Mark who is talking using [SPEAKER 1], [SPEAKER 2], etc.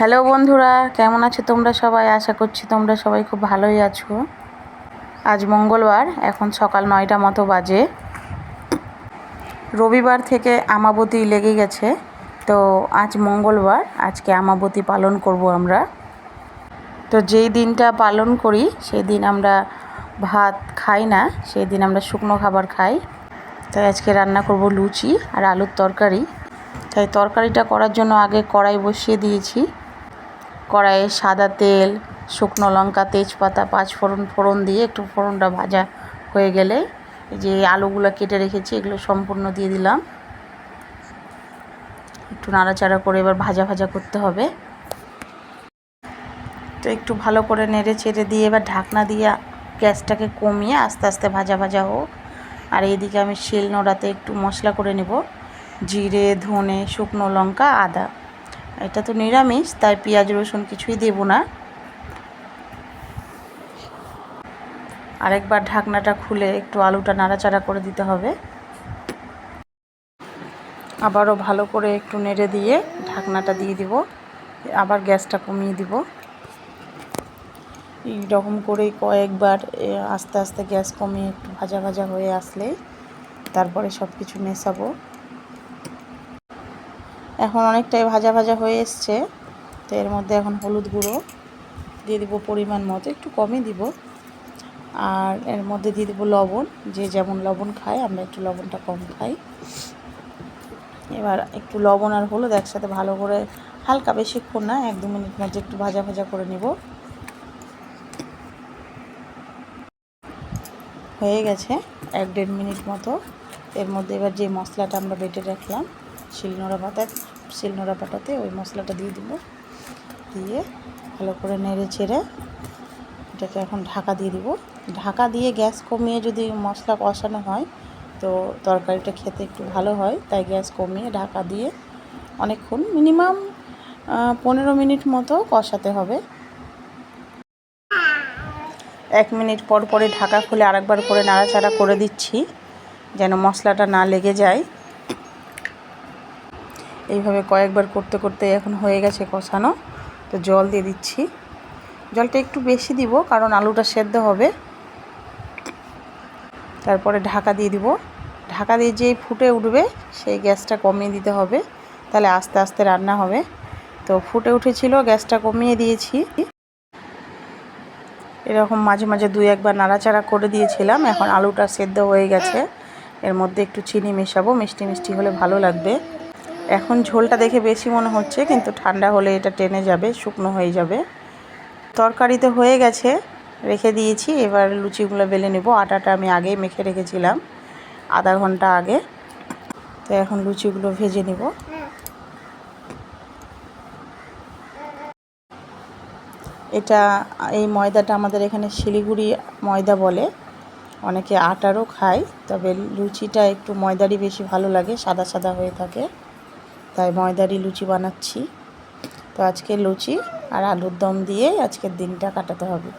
[SPEAKER 1] Hello বন্ধুরা, কেমন আছো তোমরা সবাই? আশা করছি তোমরা সবাই খুব ভালোই আছো। আজ মঙ্গলবার, এখন সকাল নয়টা মতো বাজে। রবিবার থেকে আমাবতী লেগে গেছে, তো আজ মঙ্গলবার, আজকে আমাবতী পালন করব আমরা। তো যেই দিনটা পালন করি, সেই দিন আমরা ভাত খাই না, সেই দিন আমরা শুকনো খাবার খাই। তাই আজকে রান্না করব লুচি আর আলুর তরকারি। তাই তরকারিটা করার জন্য আগে কড়াই বসিয়ে দিয়েছি। কড়াইয়ে সাদা তেল, শুকনো লঙ্কা, তেজপাতা পাঁচ ফোড়ন ফোড়ন দিয়ে একটু ফোড়নটা ভাজা হয়ে গেলে যে আলুগুলো কেটে রেখেছি, এগুলো সম্পূর্ণ দিয়ে দিলাম। একটু নাড়াচাড়া করে এবার ভাজা ভাজা করতে হবে। তো একটু ভালো করে নেড়ে চেড়ে দিয়ে এবার ঢাকনা দিয়ে গ্যাসটাকে কমিয়ে আস্তে আস্তে ভাজা ভাজা হোক। আর এইদিকে আমি শিল নোড়াতে একটু মশলা করে নেব। জিরে, ধনে, শুকনো লঙ্কা, আদা। এটা তো নিরামিষ, তাই পেঁয়াজ, রসুন কিছুই দেব না। আরেকবার ঢাকনাটা খুলে একটু আলুটা নাড়াচাড়া করে দিতে হবে। আবারও ভালো করে একটু নেড়ে দিয়ে ঢাকনাটা দিয়ে দিব, আবার গ্যাসটা কমিয়ে দিব। এইরকম করেই কয়েকবার আস্তে আস্তে গ্যাস কমিয়ে একটু ভাজা ভাজা হয়ে আসলে তারপরে সব কিছু মেশাবো। এখন অনেকটাই ভাজা ভাজা হয়ে এসছে। তো এর মধ্যে এখন হলুদ গুঁড়ো দিয়ে দিব পরিমাণ মতো, একটু কমই দিব। আর এর মধ্যে দিয়ে দেবো লবণ, যে যেমন লবণ খায়, আমরা একটু লবণটা কম খাই। এবার একটু লবণ আর হলুদ একসাথে ভালো করে, হালকা বেশিক্ষণ না, এক দু মিনিট মধ্যে একটু ভাজা ভাজা করে নিব। হয়ে গেছে এক দেড় মিনিট মতো। এর মধ্যে এবার যে মশলাটা আমরা বেটে রাখলাম, শিলনোড়া পাতা শিলনোড়া পাটাতে ওই মশলাটা দিয়ে দিব। দিয়ে ভালো করে নেড়ে চেড়ে এটাকে এখন ঢাকা দিয়ে দিব। ঢাকা দিয়ে গ্যাস কমিয়ে যদি মশলা কষানো হয়, তো তরকারিটা খেতে একটু ভালো হয়, তাই গ্যাস কমিয়ে ঢাকা দিয়ে অনেকক্ষণ মিনিমাম পনেরো মিনিট মতো কষাতে হবে। এক মিনিট পর পরে ঢাকা খুলে আরেকবার করে নাড়াচাড়া করে দিচ্ছি। যেন মশলাটা না লেগে যায়। এইভাবে কয়েকবার করতে করতে এখন হয়ে গেছে কষানো। তো জল দিয়ে দিচ্ছি। জলটা একটু বেশি দিব, কারণ আলুটা সেদ্ধ হবে। তারপরে ঢাকা দিয়ে দিব। ঢাকা দিয়ে যেই ফুটে উঠবে, সেই গ্যাসটা কমিয়ে দিতে হবে। তাহলে আস্তে আস্তে রান্না হবে। তো ফুটে উঠেছিল, গ্যাসটা কমিয়ে দিয়েছি। এরকম মাঝে মাঝে দুই একবার নাড়াচাড়া করে দিয়েছিলাম। এখন আলুটা সেদ্ধ হয়ে গেছে। এর মধ্যে একটু চিনি মেশাবো, মিষ্টি মিষ্টি হলে ভালো লাগবে। এখন ঝোলটা দেখে বেশি মনে হচ্ছে, কিন্তু ঠান্ডা হলে এটা টেনে যাবে, শুকনো হয়ে যাবে। তরকারিতে হয়ে গেছে, রেখে দিয়েছি, এবার লুচিগুলো বেলে নেব। আটাটা আমি আগেই মেখে রেখেছিলাম, আধা ঘণ্টা আগে। তো এখন লুচিগুলো ভেজে নেব। এটা, এই ময়দাটা আমাদের এখানে শিলিগুড়ি ময়দা বলে। অনেকে আটারও খায়, তবে লুচিটা একটু ময়দারি বেশি ভালো লাগে, সাদা সাদা হয়ে থাকে। তাই ময়দারি লুচি বানাচ্ছি। তো আজকে লুচি আর আলুর দম দিয়ে আজকের দিনটা কাটাতে হবে।